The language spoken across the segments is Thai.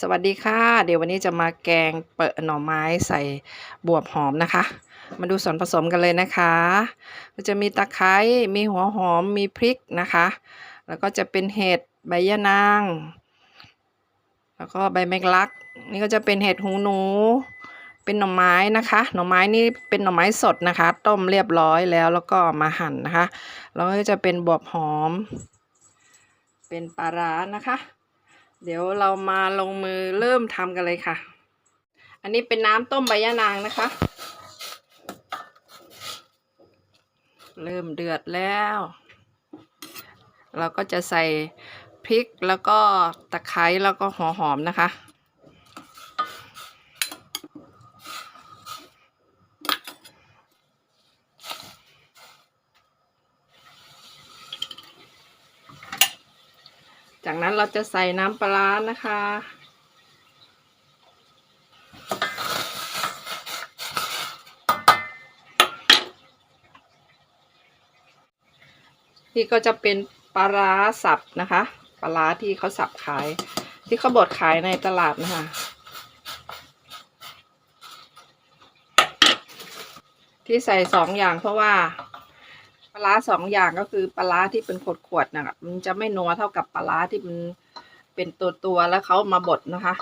สวัสดีค่ะ เดี๋ยววันนี้จะมาแกงเปิดหน่อไม้ใส่บวบหอมนะคะ มาดูส่วนผสมกันเลยนะคะก็จะมีตะไคร้มีหัวหอมมีพริกนะคะ แล้วก็จะเป็นเห็ดใบยะนาง แล้วก็ใบแมงลัก นี่ก็จะเป็นเห็ดหูหนู เป็นหน่อไม้นะคะ หน่อไม้นี่เป็นหน่อไม้สดนะคะ ต้มเรียบร้อยแล้วแล้วก็มาหั่นนะคะ แล้วก็จะเป็นบวบหอม เป็นปลาร้านะคะ เดี๋ยวเรามาลงมือเริ่มทำกันเลยค่ะ อันนี้เป็นน้ำต้มใบยะนางนะคะ เริ่มเดือดแล้ว เราก็จะใส่พริกแล้วก็ตะไคร้แล้วก็หัวหอมนะคะ จากนั้นเราจะใส่น้ำปลานะคะ นี่ก็จะเป็นปลาสับนะคะ ปลาที่เขาสับขาย ที่เขาบดขายในตลาดนะคะ ที่ใส่สองอย่างเพราะว่า ปลาสองอย่างก็คือปลาที่เป็นขวดๆนะครับมันจะไม่นัวเท่ากับปลาที่มันเป็นตัวตัวๆแล้วเขามาบดนะคะ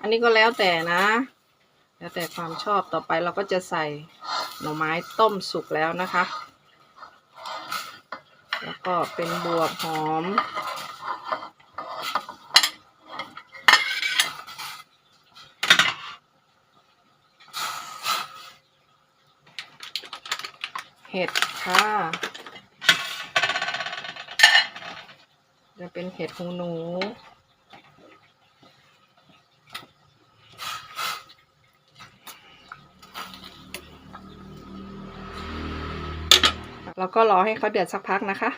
อันนี้ก็แล้วแต่นะ แล้วแต่ความชอบต่อไปเราก็จะใส่หน่อไม้ต้มสุกแล้วนะคะ แล้วก็เป็นบวบหอม เห็ดค่ะจะเป็นเห็ดหูหนูแล้วก็รอให้เขาเดือดสักพักนะคะ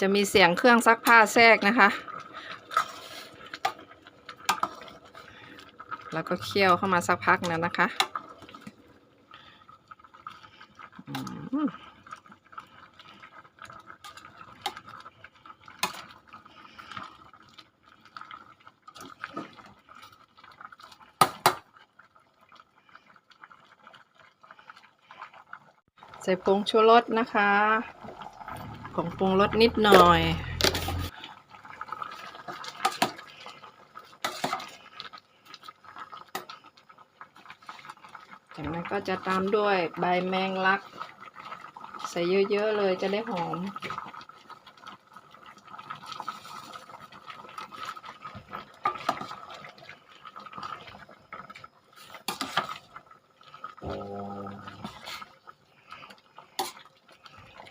จะมีเสียงเครื่องซักผ้าแทรกนะคะ แล้วก็เคี่ยวเข้ามาสักพักแล้วนะคะ อืม ใส่ผงชูรสนะคะผงปรุงรสนิดหน่อย จากนั้นก็จะตามด้วยใบแมงลัก ใส่เยอะ ๆ เลยจะได้หอม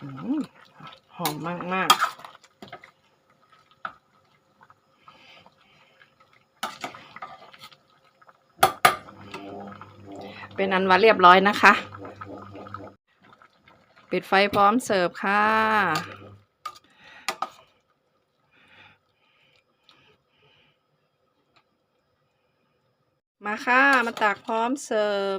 หอืมหอมากเป็นอันว่าเรียบร้อยนะคะ ปิดไฟพร้อมเสิร์ฟค่ะมาค่ะ มาตักพร้อมเสิร์ฟ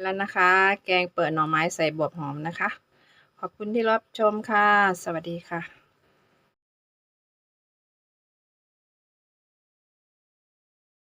แล้วนะคะ แกงเปิดหน่อไม้ใส่บวบหอมนะคะ ขอบคุณที่รับชมค่ะ สวัสดีค่ะ